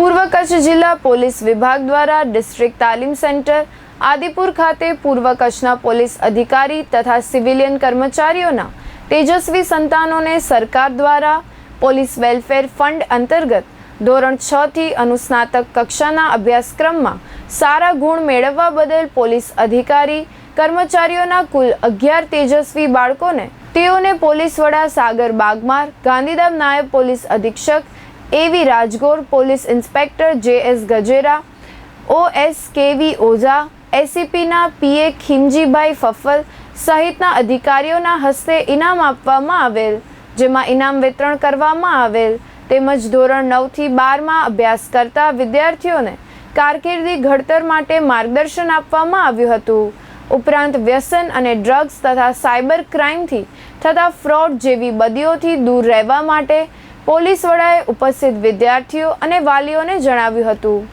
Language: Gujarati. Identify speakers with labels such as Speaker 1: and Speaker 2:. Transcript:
Speaker 1: પૂર્વ કચ્છ જિલ્લા પોલીસ વિભાગ દ્વારા ડિસ્ટ્રિક્ટ તાલીમ સેન્ટર, આદિપુર ખાતે પૂર્વ કચ્છના પોલીસ અધિકારી તથા સિવિલિયન કર્મચારીઓના તેજસ્વી સંતાનોને સરકાર દ્વારા પોલીસ વેલફેર ફંડ અંતર્ગત ધોરણ છ થી અનુસ્નાતક કક્ષાના અભ્યાસક્રમમાં સારા ગુણ મેળવવા બદલ પોલીસ અધિકારી, કર્મચારીઓના કુલ અગિયાર તેજસ્વી બાળકોને તેઓને પોલીસ વડા સાગર બાગમાર, ગાંધીધામ નાયબ પોલીસ અધિક્ષક A V Rajgor police inspector J S Gajera O S K V Oza, એસીપીના પીએ ખીમજીભાઈ ફફલ સહિતના અધિકારીઓના હસ્તે ઇનામ આપવામાં આવેલ, જેમાં ઇનામ વિતરણ કરવામાં આવેલ તેમજ ધોરણ નવથી બારમાં અભ્યાસ કરતા વિદ્યાર્થીઓને કારકિર્દી ઘડતર માટે માર્ગદર્શન આપવામાં આવ્યું હતું. ઉપરાંત વ્યસન અને ડ્રગ્સ તથા સાયબર ક્રાઇમથી થતા ફ્રોડ જેવી બદીઓથી દૂર રહેવા માટે પોલીસ વડાએ ઉપસ્થિત વિદ્યાર્થીઓ અને વાલીઓને જણાવ્યું હતું.